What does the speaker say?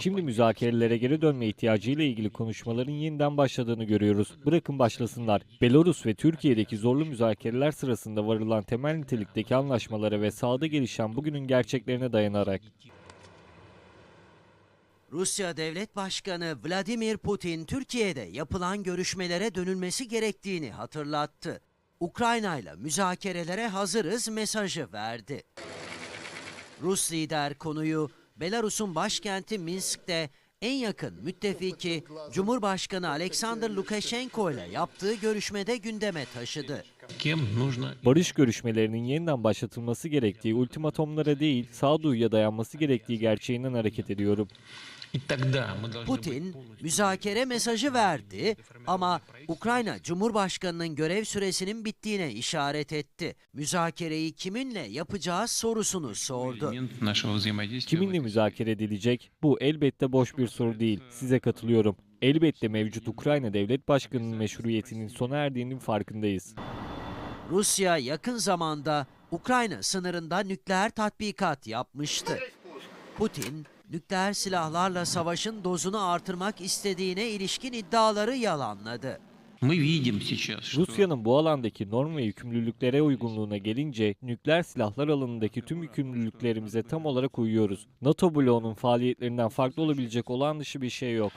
Şimdi müzakerelere geri dönme ihtiyacıyla ilgili konuşmaların yeniden başladığını görüyoruz. Bırakın başlasınlar. Belarus ve Türkiye'deki zorlu müzakereler sırasında varılan temel nitelikteki anlaşmalara ve sahada gelişen bugünün gerçeklerine dayanarak. Rusya Devlet Başkanı Vladimir Putin Türkiye'de yapılan görüşmelere dönülmesi gerektiğini hatırlattı. Ukrayna ile müzakerelere hazırız mesajı verdi. Rus lider konuyu Belarus'un başkenti Minsk'te en yakın müttefiki Cumhurbaşkanı Alexander Lukashenko ile yaptığı görüşmede gündeme taşıdı. Barış görüşmelerinin yeniden başlatılması gerektiği ultimatomlara değil, sağduyuya dayanması gerektiği gerçeğinden hareket ediyorum. Putin müzakere mesajı verdi ama Ukrayna Cumhurbaşkanı'nın görev süresinin bittiğine işaret etti. Müzakereyi kiminle yapacağız sorusunu sordu. Kiminle müzakere edilecek? Bu elbette boş bir soru değil. Size katılıyorum. Elbette mevcut Ukrayna Devlet Başkanı'nın meşruiyetinin sona erdiğinin farkındayız. Rusya yakın zamanda Ukrayna sınırında nükleer tatbikat yapmıştı. Putin nükleer silahlarla savaşın dozunu artırmak istediğine ilişkin iddiaları yalanladı. Rusya'nın bu alandaki norm ve yükümlülüklere uygunluğuna gelince nükleer silahlar alanındaki tüm yükümlülüklerimize tam olarak uyuyoruz. NATO bloğunun faaliyetlerinden farklı olabilecek olan dışı bir şey yok.